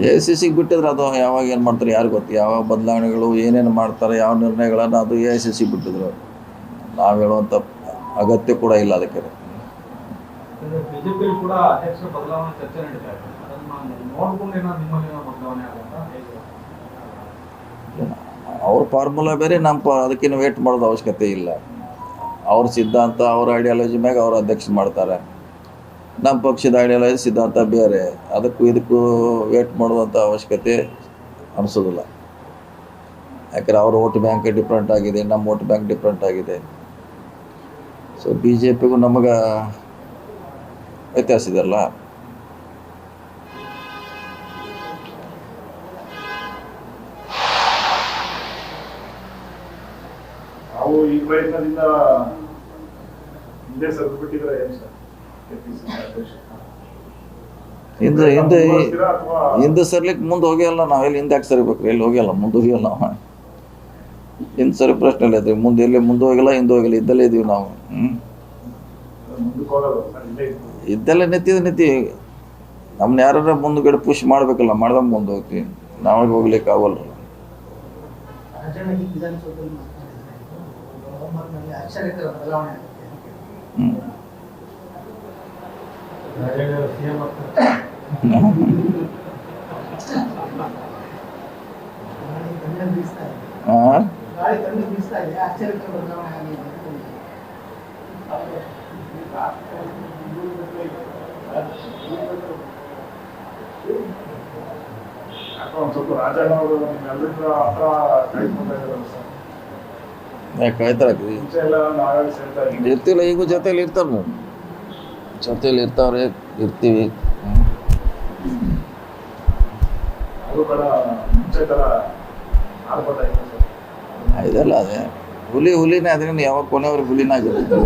A C ಸಿಗೆ ಬಿಟ್ಟಿದ್ರೆ ಅದು ಯಾವಾಗ ಏನು ಮಾಡ್ತಾರೆ ಯಾರು ಗೊತ್ತು? ಯಾವಾಗ ಬದಲಾವಣೆಗಳು ಏನೇನು ಮಾಡ್ತಾರೆ ಯಾವ ನಿರ್ಣಯಗಳನ್ನು ಅದು ಎ ಸಿ ಸಿ ಬಿಟ್ಟಿದ್ರು. ನಾವು ಹೇಳುವಂಥ ಅಗತ್ಯ ಕೂಡ ಇಲ್ಲ ಅದಕ್ಕೆ. ಅವ್ರ ಫಾರ್ಮುಲಾ ಬೇರೆ ನಮ್ಮ ಅದಕ್ಕೇನು ವೇಟ್ ಮಾಡೋದು ಅವಶ್ಯಕತೆ ಇಲ್ಲ. ಅವ್ರ ಸಿದ್ಧಾಂತ ಅವ್ರ ಐಡಿಯಾಲಜಿ ಮ್ಯಾಗ ಅವ್ರ ಅಧ್ಯಕ್ಷ ಮಾಡ್ತಾರೆ. ನಮ್ಮ ಪಕ್ಷದ ಐಡಿಯಾಲಜಿ ಸಿದ್ಧಾಂತ ಬೇರೆ. ಅದಕ್ಕೂ ಇದಕ್ಕೂ ವೇಟ್ ಮಾಡುವಂಥ ಅವಶ್ಯಕತೆ ಅನಿಸೋದಿಲ್ಲ. ಯಾಕಂದರೆ ಅವ್ರ ಓಟ್ ಬ್ಯಾಂಕ್ ಡಿಫ್ರೆಂಟ್ ಆಗಿದೆ, ನಮ್ಮ ಓಟ್ ಬ್ಯಾಂಕ್ ಡಿಫ್ರೆಂಟ್ ಆಗಿದೆ. ಸೊ ಬಿ ಜೆ ಪಿಗೂ ನಮಗೆ ವ್ಯತ್ಯಾಸ ಇದೆಯಲ್ಲ ಈ ಪ್ರಯತ್ನದಿಂದ ಹಿಂದೆ ಸರ್? ಹಿಂದೆ ಹಿಂದೆ ಹಿಂದೆ ಸರ್ಲಿಕ್ಕೆ ಮುಂದೆ ಹೋಗಿಯಲ್ಲ ನಾವು ಎಲ್ಲಿ ಹಿಂದೆ ಯಾಕೆ ಸರಿಬೇಕು? ಎಲ್ಲಿ ಹೋಗಿಯಲ್ಲ? ಮುಂದೆ ಹೋಗಿಯಲ್ಲ ನಾವು. ಹಿಂದೆ ಸರಿ ಪ್ರಶ್ನೆ ಇಲ್ಲ ಮುಂದೆ ಎಲ್ಲಿ ಮುಂದೆ ಹೋಗಿಲ್ಲ ಹಿಂದೆ ಹೋಗಿಲ್ಲ ಇದ್ದಲ್ಲೇ ಇದೀವಿ ನಾವು. ಇದ್ದಲ್ಲೇ ನಿಂತಿದ್ದು ನಿಂತಿ. ನಮ್ಮನ್ನ ಯಾರು ಮುಂದ್ಗಡೆ ಪುಷ್ ಮಾಡಬೇಕಲ್ಲ ಮಾಡ್ದಂಗೆ ಮುಂದೆ ಹೋಗ್ತೀವಿ. ನಾವು ಹೋಗ್ಲಿಕ್ಕೆ ಆಗಲ್ಲ. ಹ್ಞೂ ಕಾಯ್ತಾರೆ ಮುಂಚೆ ಎಲ್ಲ ನಾವೇ ಸೇರ್ತಾ ಇದ್ವಿ ಇರ್ತಿಲ್ಲ ಈಗೂ ಜೊತೆಲಿ ಇರ್ತಾರೆ ನಾವು ಜೊತೆಲಿ ಇರ್ತಾವ್ರೆ ಇರ್ತೀವಿ ಹ್ಮ್. ಇದೆಲ್ಲ ಅದೇ. ಹುಲಿ ಹುಲಿನೇ ಅದರಿಂದ ಯಾವಾಗ ಕೊನೆಯವ್ರಿಗೆ ಹುಲಿನಾಗಿರ್ತದೆ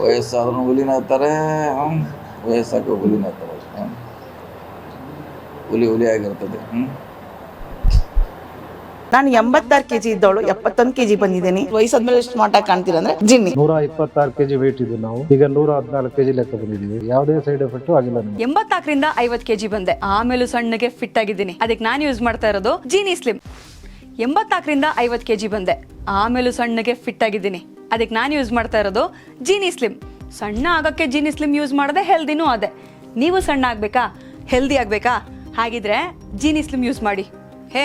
ವಯಸ್ಸಾದ್ರೂ ಹುಲಿನ ಆಗ್ತಾರೆ ವಯಸ್ಸಾಗ ಹುಲಿನ ಹ್ಮ್. ಹುಲಿ ಹುಲಿ ಆಗಿರ್ತದೆ ಹ್ಞೂ ನಾನು ಎಂಬತ್ತಾರು ಕೆಜಿ ಇದ್ದವಳು ಎಪ್ಪತ್ತೊಂದು ಕೆಜಿ ಬಂದಿದ್ದೀನಿ. ವಯಸ್ಸಾದ್ಮೇಲೆ ಸ್ಮಾರ್ಟ್ ಆಗಿ ಕಾಣ್ತೀರಾ ಅಂದ್ರೆ ಜಿನ್ನಿ. ನೂರ ಇಪ್ಪತ್ತಾರು ಕೆಜಿ ವೇಟ್ ಇದ್ದು ನಾವು. ಈಗ ನೂರ ಹದಿನಾಲ್ಕು ಕೆಜಿ ಲೆಕ್ಕ ಬಂದಿದ್ದೀವಿ. ಯಾವುದೇ ಸೈಡ್ ಎಫೆಕ್ಟ್ ಆಗಿಲ್ಲ ನಮಗೆ. ಎಂಬತ್ನಾಲ್ಕರಿಂದ ಐವತ್ ಕೆಜಿ ಬಂದೆ. ಆಮೇಲೂ ಸಣ್ಣಗೆ ಫಿಟ್ ಆಗಿದ್ದೀನಿ. ಅದಕ್ಕೆ ನಾನು ಯೂಸ್ ಮಾಡ್ತಾ ಇರೋದು ಜೀನಿ ಸ್ಲಿಮ್ ಎಂಬತ್ನಾಲ್ಕರಿಂದ ಐವತ್ ಕೆಜಿ ಬಂದೆ. ಆಮೇಲೂ ಸಣ್ಣಗೆ ಫಿಟ್ ಆಗಿದ್ದೀನಿ. ಅದಕ್ಕೆ ನಾನು ಯೂಸ್ ಮಾಡ್ತಾ ಇರೋದು ಜೀನಿ ಸ್ಲಿಮ್ ಸಣ್ಣ ಆಗಕ್ಕೆ ಜೀನಿ ಸ್ಲಿಮ್ ಯೂಸ್ ಮಾಡದೆ ಹೆಲ್ದಿನೂ ಅದೇ. ನೀವು ಸಣ್ಣ ಆಗ್ಬೇಕಾ? ಹೆಲ್ದಿ ಆಗ್ಬೇಕಾ? ಹಾಗಿದ್ರೆ ಜೀನಿ ಸ್ಲಿಮ್ ಯೂಸ್ ಮಾಡಿ. ಹೇ